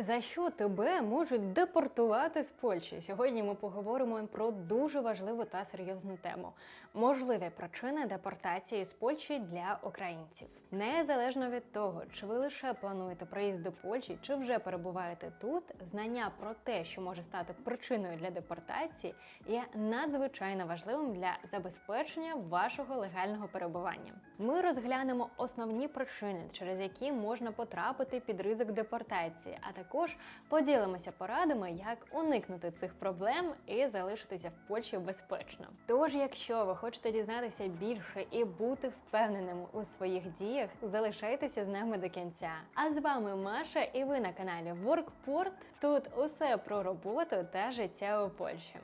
За що тебе можуть депортувати з Польщі? Сьогодні ми поговоримо про дуже важливу та серйозну тему: можливі причини депортації з Польщі для українців. Незалежно від того, чи ви лише плануєте приїзд до Польщі, чи вже перебуваєте тут, знання про те, що може стати причиною для депортації, є надзвичайно важливим для забезпечення вашого легального перебування. Ми розглянемо основні причини, через які можна потрапити під ризик депортації, а також поділимося порадами, як уникнути цих проблем і залишитися в Польщі безпечно. Тож, якщо ви хочете дізнатися більше і бути впевненим у своїх діях, залишайтеся з нами до кінця. А з вами Маша, і ви на каналі WorkPort. Тут усе про роботу та життя у Польщі.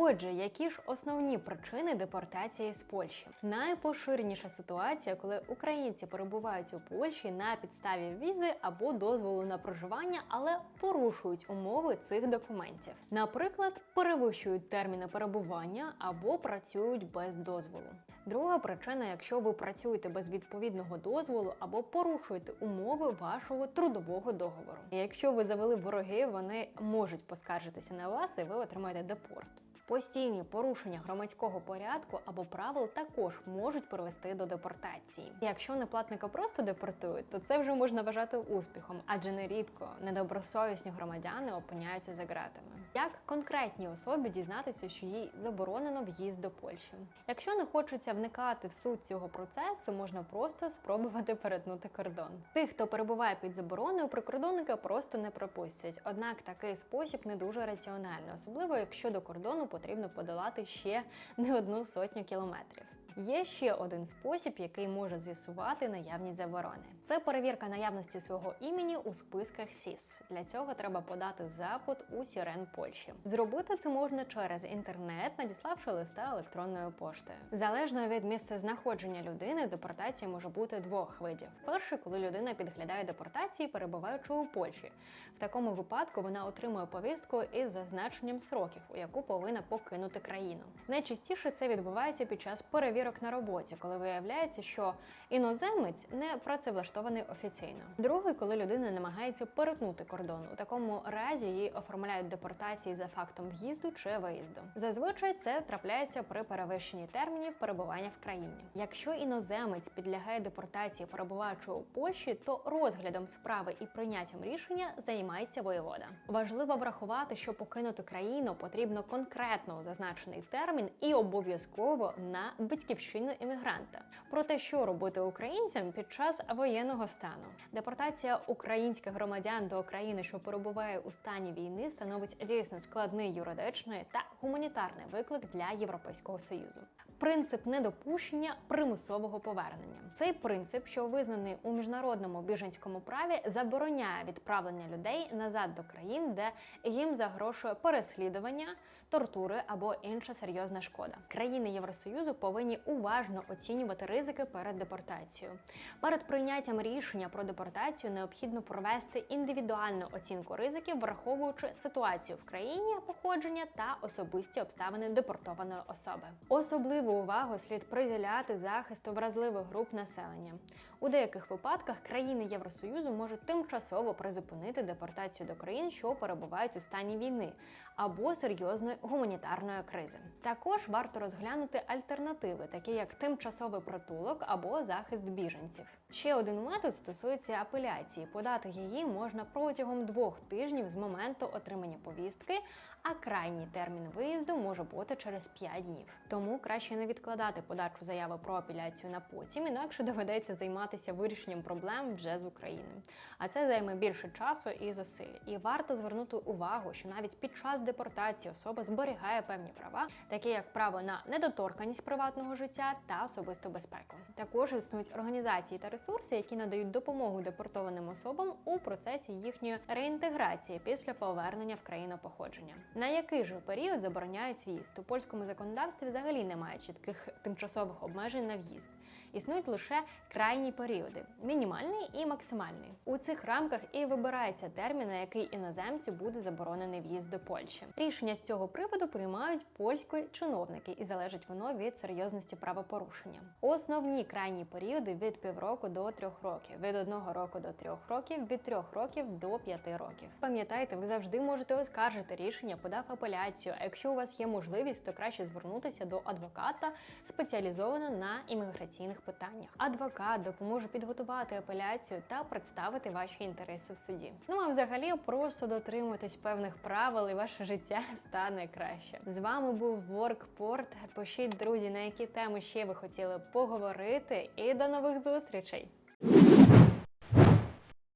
Отже, які ж основні причини депортації з Польщі? Найпоширеніша ситуація, коли українці перебувають у Польщі на підставі візи або дозволу на проживання, але порушують умови цих документів. Наприклад, перевищують терміни перебування або працюють без дозволу. Друга причина, якщо ви працюєте без відповідного дозволу або порушуєте умови вашого трудового договору. Якщо ви завели вороги, вони можуть поскаржитися на вас і ви отримаєте депорт. Постійні порушення громадського порядку або правил також можуть привести до депортації. Якщо неплатника просто депортують, то це вже можна вважати успіхом, адже нерідко недобросовісні громадяни опиняються за ґратами. Як конкретній особі дізнатися, що їй заборонено в'їзд до Польщі? Якщо не хочеться вникати в суть цього процесу, можна просто спробувати перетнути кордон. Тих, хто перебуває під забороною, прикордонника просто не пропустять. Однак такий спосіб не дуже раціональний, особливо якщо до кордону потрібно подолати ще не одну сотню кілометрів. Є ще один спосіб, який може з'ясувати наявність заборони. Це перевірка наявності свого імені у списках СІС. Для цього треба подати запит у Сірен Польщі. Зробити це можна через інтернет, надіславши листа електронною поштою. Залежно від місця знаходження людини, депортація може бути двох видів: перший, коли людина підглядає депортації, перебуваючи у Польщі. В такому випадку вона отримує повістку із зазначенням сроків, у яку повинна покинути країну. Найчастіше це відбувається під час перевірок на роботі, коли виявляється, що іноземець не працевлаштований офіційно. Другий, коли людина намагається перетнути кордон. У такому разі їй оформляють депортації за фактом в'їзду чи виїзду. Зазвичай це трапляється при перевищенні термінів перебування в країні. Якщо іноземець підлягає депортації, перебуваючи у Польщі, то розглядом справи і прийняттям рішення займається воєвода. Важливо врахувати, що покинути країну потрібно конкретно зазначений термін і обов'язково на батьківщину іммігранта. Про те, що робити українцям під час воєнного стану. Депортація українських громадян до країни, що перебуває у стані війни, становить дійсно складний юридичний та гуманітарний виклик для Європейського союзу. Принцип недопущення примусового повернення. Цей принцип, що визнаний у міжнародному біженському праві, забороняє відправлення людей назад до країн, де їм загрошує переслідування, тортури або інша серйозна шкода. Країни Євросоюзу повинні уважно оцінювати ризики перед депортацією. Перед прийняттям рішення про депортацію необхідно провести індивідуальну оцінку ризиків, враховуючи ситуацію в країні походження та особисті обставини депортованої особи. Особливу увагу слід приділяти захисту вразливих груп населення. У деяких випадках країни Євросоюзу можуть тимчасово призупинити депортацію до країн, що перебувають у стані війни або серйозної гуманітарної кризи. Також варто розглянути альтернативи, такі як тимчасовий притулок або захист біженців. Ще один метод стосується апеляції. Подати її можна протягом двох тижнів з моменту отримання повістки, а крайній термін виїзду може бути через 5 днів. Тому краще не відкладати подачу заяви про апеляцію на потім, інакше доведеться займатися вирішенням проблем вже з України. А це займе більше часу і зусиль. І варто звернути увагу, що навіть під час депортації особа зберігає певні права, такі як право на недоторканість приватного життя та особисту безпеку. Також існують організації та ресурси, які надають допомогу депортованим особам у процесі їхньої реінтеграції після повернення в країну походження. На який же період забороняють в'їзд? У польському законодавстві взагалі немає чітких тимчасових обмежень на в'їзд. Існують лише крайні періоди мінімальний і максимальний. У цих рамках і вибирається термін, на який іноземцю буде заборонений в'їзд до Польщі. Рішення з цього приводу приймають польські чиновники, і залежить воно від серйозності правопорушення. Основні крайні періоди від півроку до трьох років, від одного року до трьох років, від трьох років до п'яти років. Пам'ятайте, ви завжди можете оскаржити рішення, подав апеляцію. А якщо у вас є можливість, то краще звернутися до адвоката спеціалізовано на імміграційних питаннях. Адвокат допоможе підготувати апеляцію та представити ваші інтереси в суді. Ну а взагалі просто дотримуйтесь певних правил, і ваше життя стане краще. З вами був Воркпорт. Пишіть, друзі, на які теми ще ви хотіли поговорити, і до нових зустрічей!